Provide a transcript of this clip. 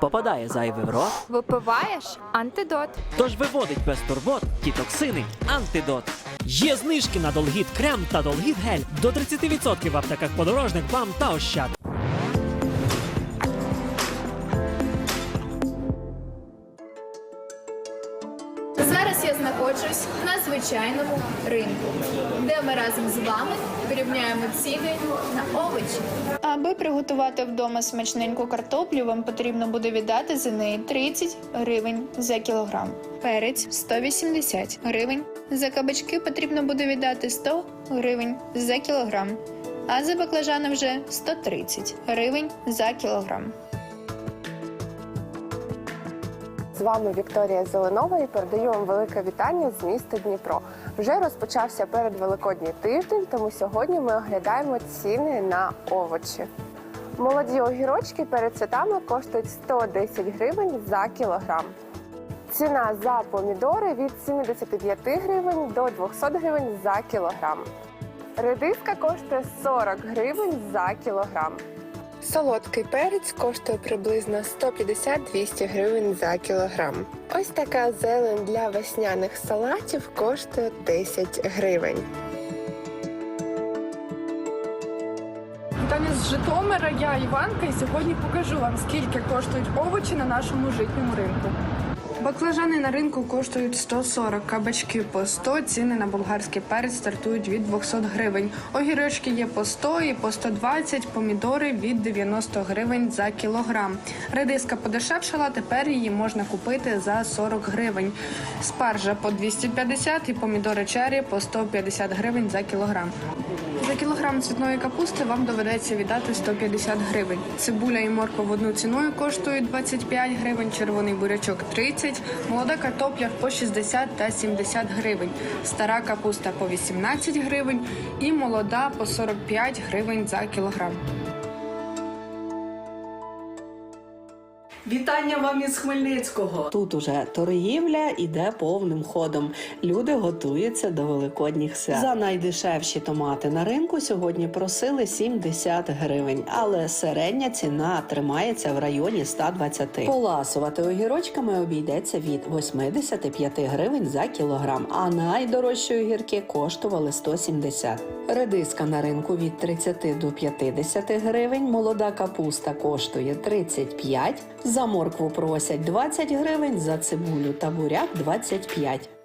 попадає зайвий в рот, Випиваєш антидот. тож виводить без турбот ті токсини антидот. Є знижки на Долгіт крем та Долгіт гель до 30% в аптеках подорожник, вам та ощад. Я знаходжусь на звичайному ринку, де ми разом з вами порівняємо ціни на овочі. Аби приготувати вдома смачненьку картоплю, вам потрібно буде віддати за неї 30 гривень за кілограм. Перець 180 гривень. За кабачки потрібно буде віддати 100 гривень за кілограм. А за баклажани вже 130 гривень за кілограм. З вами Вікторія Зеленова і передаю вам велике вітання з міста Дніпро. Вже розпочався передвеликодній тиждень, тому сьогодні ми оглядаємо ціни на овочі. Молоді огірочки перед святами коштують 110 гривень за кілограм. Ціна за помідори від 75 гривень до 200 гривень за кілограм. Редиска коштує 40 гривень за кілограм. Солодкий перець коштує приблизно 150-200 гривень за кілограм. Ось така зелень для весняних салатів коштує 10 гривень. Вітання з Житомира, я Іванка, і сьогодні покажу вам, скільки коштують овочі на нашому житньому ринку. Баклажани на ринку коштують 140, кабачки по 100, ціни на болгарський перець стартують від 200 гривень. Огірочки є по 100 і по 120, помідори від 90 гривень за кілограм. Редиска подешевшала, тепер її можна купити за 40 гривень. Спаржа по 250 і помідори чері по 150 гривень за кілограм. За кілограм цвітної капусти вам доведеться віддати 150 гривень. Цибуля і морква в одну ціною коштують 25 гривень, червоний бурячок 30, молода картопля по 60 та 70 гривень, стара капуста по 18 гривень і молода по 45 гривень за кілограм. Вітання вам із Хмельницького. Тут уже торгівля іде повним ходом. Люди готуються до великодніх свят. За найдешевші томати на ринку сьогодні просили 70 гривень, але середня ціна тримається в районі 120. Поласувати огірочками обійдеться від 85 гривень за кілограм, а найдорожчі огірки коштували 170. Редиска на ринку від 30 до 50 гривень, молода капуста коштує 35, за моркву просять 20 гривень, за цибулю та буряк 25.